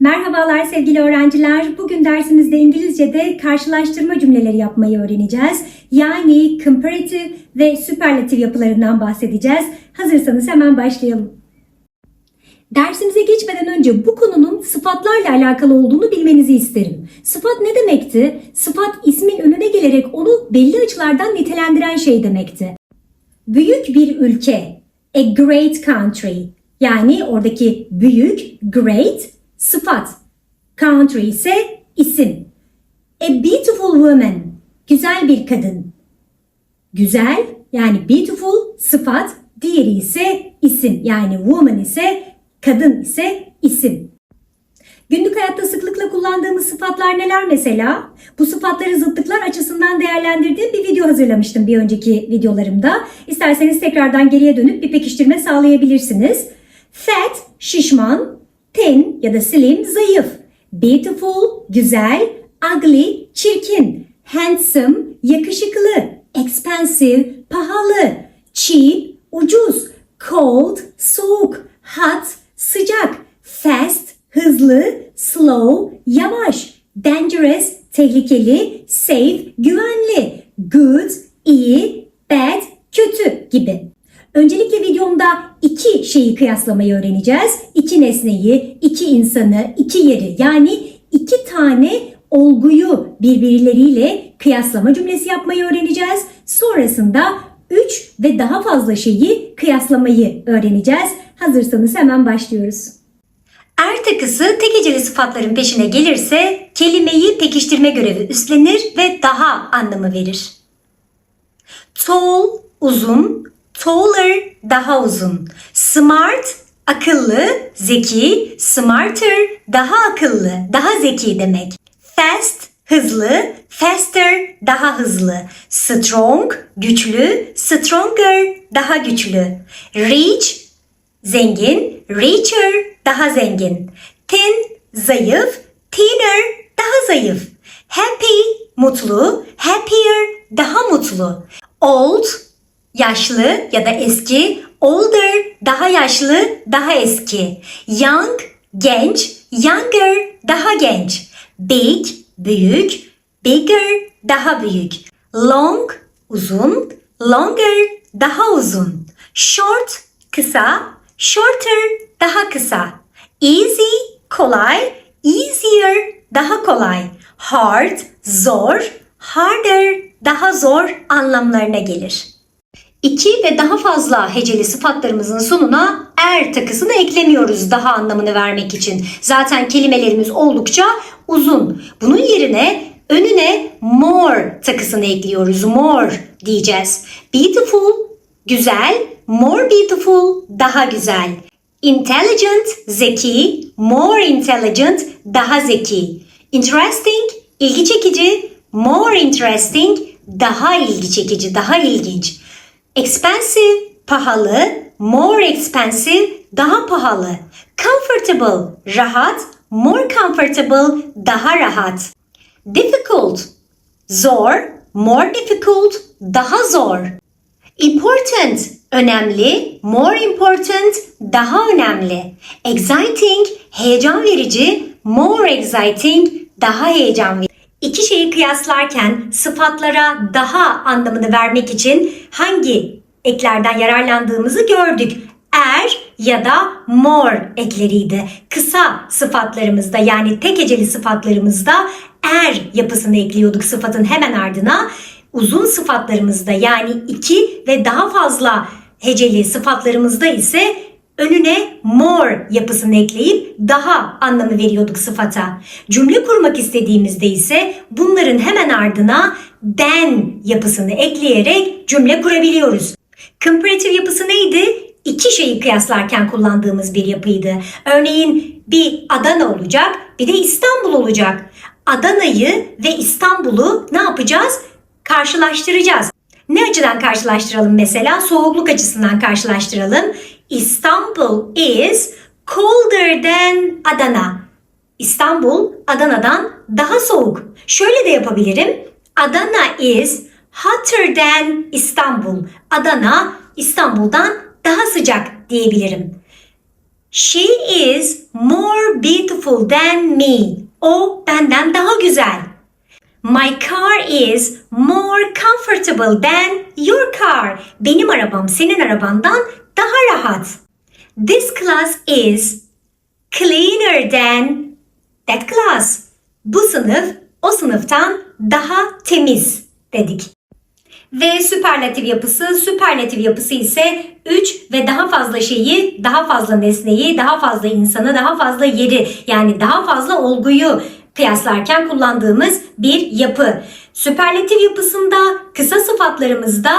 Merhabalar sevgili öğrenciler. Bugün dersimizde İngilizce'de karşılaştırma cümleleri yapmayı öğreneceğiz. Yani comparative ve superlative yapılarından bahsedeceğiz. Hazırsanız hemen başlayalım. Dersimize geçmeden önce bu konunun sıfatlarla alakalı olduğunu bilmenizi isterim. Sıfat ne demekti? Sıfat ismin önüne gelerek onu belli açılardan nitelendiren şey demekti. Büyük bir ülke, a great country. Yani oradaki büyük, great sıfat. Country ise isim. A beautiful woman, güzel bir kadın. Güzel yani beautiful sıfat, diğeri ise isim. Yani woman ise kadın ise isim. Günlük hayatta sıklıkla kullandığımız sıfatlar neler mesela? Bu sıfatları zıtlıklar açısından değerlendirdiğim bir video hazırlamıştım bir önceki videolarımda. İsterseniz tekrardan geriye dönüp bir pekiştirme sağlayabilirsiniz. Fat, şişman, thin ya da slim, zayıf. Beautiful, güzel, ugly, çirkin. Handsome, yakışıklı. Expensive, pahalı. Cheap, ucuz. Cold, soğuk. Hot, sıcak. Fast, hızlı. Slow, yavaş. Dangerous, tehlikeli. Safe, güvenli. Good, iyi. Bad, kötü gibi. Öncelikle videomda iki şeyi kıyaslamayı öğreneceğiz. İki nesneyi, iki insanı, iki yeri yani iki tane olguyu birbirleriyle kıyaslama cümlesi yapmayı öğreneceğiz. Sonrasında üç ve daha fazla şeyi kıyaslamayı öğreneceğiz. Hazırsanız hemen başlıyoruz. Er takısı tek heceli sıfatların peşine gelirse kelimeyi pekiştirme görevi üstlenir ve daha anlamı verir. Tall, uzun, taller, daha uzun. Smart, akıllı, zeki, smarter, daha akıllı, daha zeki demek. Fast, hızlı, faster, daha hızlı. Strong, güçlü, stronger, daha güçlü. Rich, zengin, richer, daha zengin. Thin, zayıf, thinner, daha zayıf. Happy, mutlu, happier, daha mutlu. Old, yaşlı ya da eski, older, daha yaşlı, daha eski. Young, genç, younger, daha genç. Big, büyük, bigger, daha büyük. Long, uzun, longer, daha uzun. Short, kısa, shorter, daha kısa. Easy, kolay, easier, daha kolay. Hard, zor, harder, daha zor anlamlarına gelir. İki ve daha fazla heceli sıfatlarımızın sonuna er takısını eklemiyoruz daha anlamını vermek için. Zaten kelimelerimiz oldukça uzun. Bunun yerine önüne more takısını ekliyoruz. More diyeceğiz. Beautiful, güzel, more beautiful, daha güzel. Intelligent, zeki, more intelligent, daha zeki. Interesting, ilgi çekici, more interesting, daha ilgi çekici, daha ilginç. Expensive, pahalı, more expensive, daha pahalı. Comfortable, rahat, more comfortable, daha rahat. Difficult, zor, more difficult, daha zor. Important, önemli, more important, daha önemli. Exciting, heyecan verici, more exciting, daha heyecan verici. İki şeyi kıyaslarken sıfatlara daha anlamını vermek için hangi eklerden yararlandığımızı gördük. Er ya da more ekleriydi. Kısa sıfatlarımızda yani tek heceli sıfatlarımızda er yapısını ekliyorduk sıfatın hemen ardına. Uzun sıfatlarımızda yani iki ve daha fazla heceli sıfatlarımızda ise önüne more yapısını ekleyip daha anlamı veriyorduk sıfata. Cümle kurmak istediğimizde ise bunların hemen ardına than yapısını ekleyerek cümle kurabiliyoruz. Comparative yapısı neydi? İki şeyi kıyaslarken kullandığımız bir yapıydı. Örneğin bir Adana olacak, bir de İstanbul olacak. Adana'yı ve İstanbul'u ne yapacağız? Karşılaştıracağız. Ne açıdan karşılaştıralım mesela? Soğukluk açısından karşılaştıralım. İstanbul is colder than Adana. İstanbul Adana'dan daha soğuk. Şöyle de yapabilirim. Adana is hotter than İstanbul. Adana İstanbul'dan daha sıcak diyebilirim. She is more beautiful than me. O benden daha güzel. My car is more comfortable than your car. Benim arabam senin arabandan daha rahat. This class is cleaner than that class. Bu sınıf o sınıftan daha temiz dedik. Ve süperlatif yapısı, süperlatif yapısı ise 3 ve daha fazla şeyi, daha fazla nesneyi, daha fazla insanı, daha fazla yeri yani daha fazla olguyu kıyaslarken kullandığımız bir yapı. Süperlatif yapısında kısa sıfatlarımızda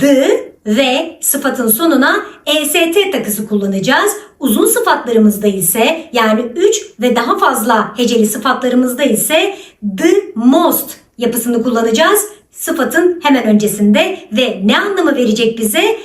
the ve sıfatın sonuna est takısı kullanacağız. Uzun sıfatlarımızda ise yani 3 ve daha fazla heceli sıfatlarımızda ise the most yapısını kullanacağız. Sıfatın hemen öncesinde ve ne anlamı verecek bize?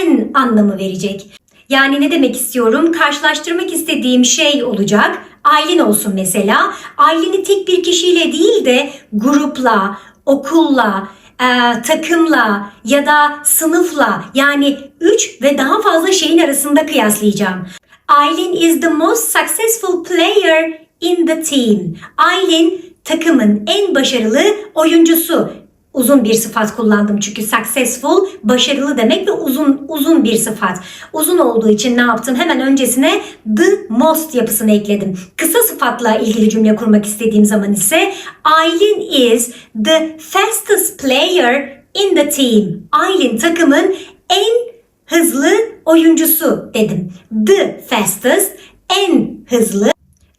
En anlamı verecek. Yani ne demek istiyorum? Karşılaştırmak istediğim şey olacak. Aylin olsun mesela. Aylin'i tek bir kişiyle değil de grupla, okulla, e, takımla ya da sınıfla yani 3 ve daha fazla şeyin arasında kıyaslayacağım. Aylin is the most successful player in the team. Aylin takımın en başarılı oyuncusu. Uzun bir sıfat kullandım çünkü successful başarılı demek ve uzun uzun bir sıfat. Uzun olduğu için ne yaptım? Hemen öncesine the most yapısını ekledim. Kısa sıfatla ilgili cümle kurmak istediğim zaman ise Aylin is the fastest player in the team. Aylin takımın en hızlı oyuncusu dedim. The fastest en hızlı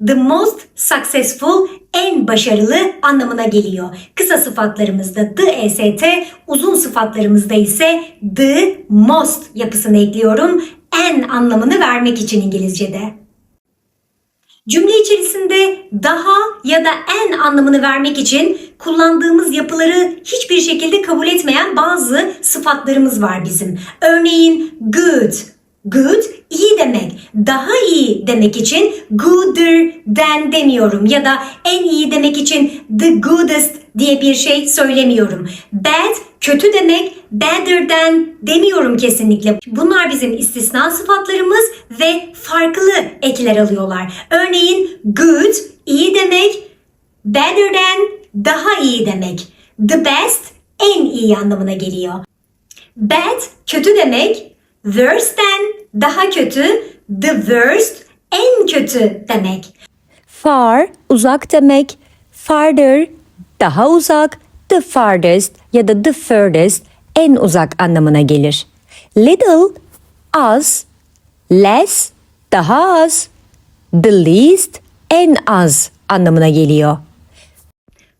The most successful en başarılı anlamına geliyor. Kısa sıfatlarımızda the est, uzun sıfatlarımızda ise the most yapısını ekliyorum. En anlamını vermek için İngilizce'de. Cümle içerisinde daha ya da en anlamını vermek için kullandığımız yapıları hiçbir şekilde kabul etmeyen bazı sıfatlarımız var bizim. Örneğin good, Good iyi. Daha iyi demek için gooder than demiyorum ya da en iyi demek için the goodest diye bir şey söylemiyorum. Bad kötü demek better than demiyorum kesinlikle. Bunlar bizim istisna sıfatlarımız ve farklı ekler alıyorlar. Örneğin good iyi demek, better than daha iyi demek. The best en iyi anlamına geliyor. Bad kötü demek, worse than daha kötü, the worst en kötü demek. Far uzak demek, farther daha uzak, the farthest ya da the furthest en uzak anlamına gelir. Little az, less daha az, the least en az anlamına geliyor.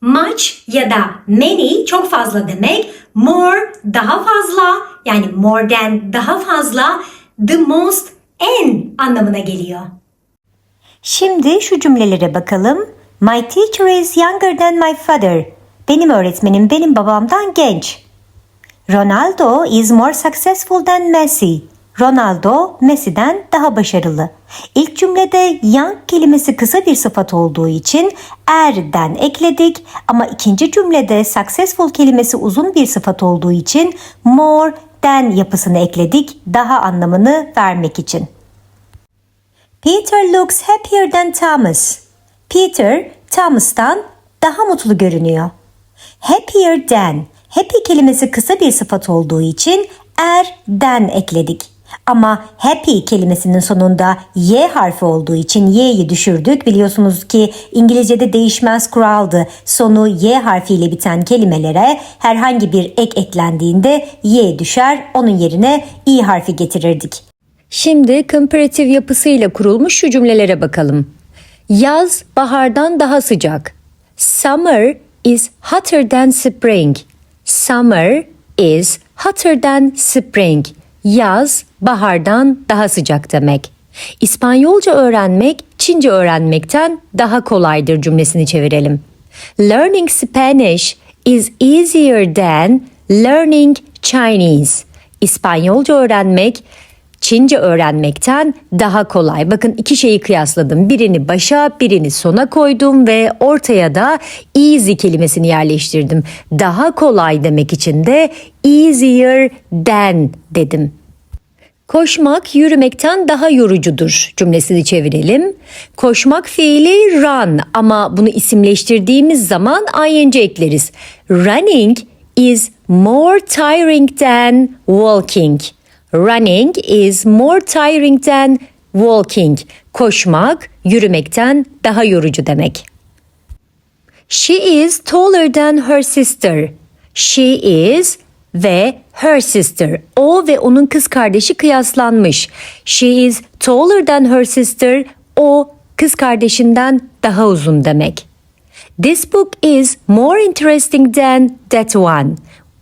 Much ya da many çok fazla demek. More daha fazla yani more than daha fazla. The most en anlamına geliyor. Şimdi şu cümlelere bakalım. My teacher is younger than my father. Benim öğretmenim benim babamdan genç. Ronaldo is more successful than Messi. Ronaldo Messi'den daha başarılı. İlk cümlede young kelimesi kısa bir sıfat olduğu için er'den ekledik ama ikinci cümlede successful kelimesi uzun bir sıfat olduğu için more than yapısını ekledik daha anlamını vermek için. Peter looks happier than Thomas. Peter Thomas'tan daha mutlu görünüyor. Happier than. Happy kelimesi kısa bir sıfat olduğu için er'den ekledik. Ama happy kelimesinin sonunda y harfi olduğu için y'yi düşürdük. Biliyorsunuz ki İngilizce'de değişmez kuraldı. Sonu y harfiyle biten kelimelere herhangi bir ek eklendiğinde y düşer. Onun yerine i harfi getirirdik. Şimdi comparative yapısıyla kurulmuş şu cümlelere bakalım. Yaz bahardan daha sıcak. Summer is hotter than spring. Summer is hotter than spring. Yaz bahardan daha sıcak demek. İspanyolca öğrenmek Çince öğrenmekten daha kolaydır cümlesini çevirelim. Learning Spanish is easier than learning Chinese. İspanyolca öğrenmek Çince öğrenmekten daha kolay. Bakın iki şeyi kıyasladım. Birini başa, birini sona koydum ve ortaya da easy kelimesini yerleştirdim. Daha kolay demek için de easier than dedim. Koşmak yürümekten daha yorucudur cümlesini çevirelim. Koşmak fiili run ama bunu isimleştirdiğimiz zaman ing ekleriz. Running is more tiring than walking. Running is more tiring than walking. Koşmak yürümekten daha yorucu demek. She is taller than her sister. She is ve her sister. O ve onun kız kardeşi kıyaslanmış. She is taller than her sister. O kız kardeşinden daha uzun demek. This book is more interesting than that one.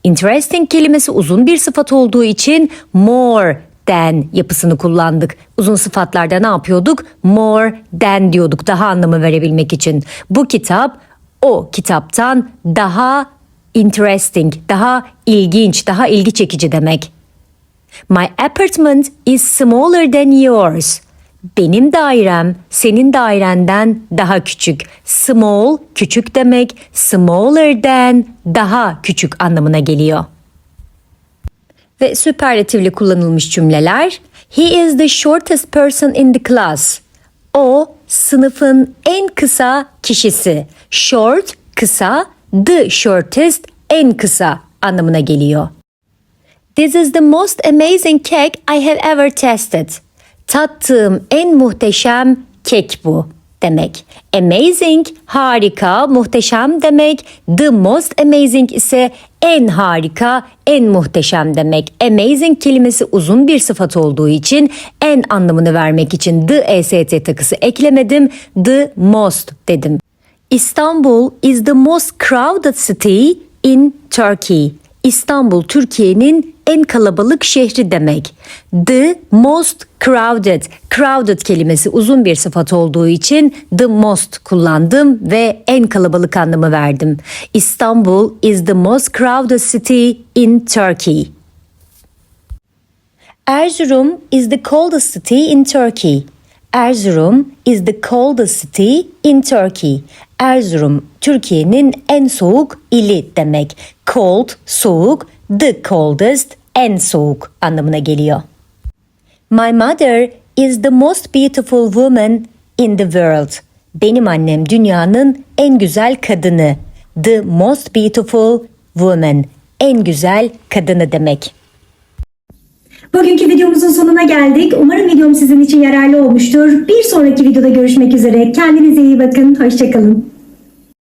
Interesting kelimesi uzun bir sıfat olduğu için more than yapısını kullandık. Uzun sıfatlarda ne yapıyorduk? More than diyorduk daha anlamı verebilmek için. Bu kitap o kitaptan daha interesting, daha ilginç, daha ilgi çekici demek. My apartment is smaller than yours. Benim dairem senin dairenden daha küçük. Small küçük demek, smaller than daha küçük anlamına geliyor. Ve süperlatifli kullanılmış cümleler. He is the shortest person in the class. O sınıfın en kısa kişisi. Short kısa, the shortest en kısa anlamına geliyor. This is the most amazing cake I have ever tested. Tattığım en muhteşem kek bu demek. Amazing harika, muhteşem demek. The most amazing ise en harika, en muhteşem demek. Amazing kelimesi uzun bir sıfat olduğu için en anlamını vermek için the est takısı eklemedim. The most dedim. Istanbul is the most crowded city in Turkey. İstanbul Türkiye'nin en kalabalık şehri demek. The most crowded. Crowded kelimesi uzun bir sıfat olduğu için the most kullandım ve en kalabalık anlamı verdim. İstanbul is the most crowded city in Turkey. Erzurum is the coldest city in Turkey. Erzurum is the coldest city in Turkey. Erzurum Türkiye'nin en soğuk ili demek. Cold soğuk, the coldest en soğuk anlamına geliyor. My mother is the most beautiful woman in the world. Benim annem dünyanın en güzel kadını. The most beautiful woman. En güzel kadını demek. Bugünkü videomuzun sonuna geldik. Umarım videom sizin için yararlı olmuştur. Bir sonraki videoda görüşmek üzere. Kendinize iyi bakın. Hoşçakalın.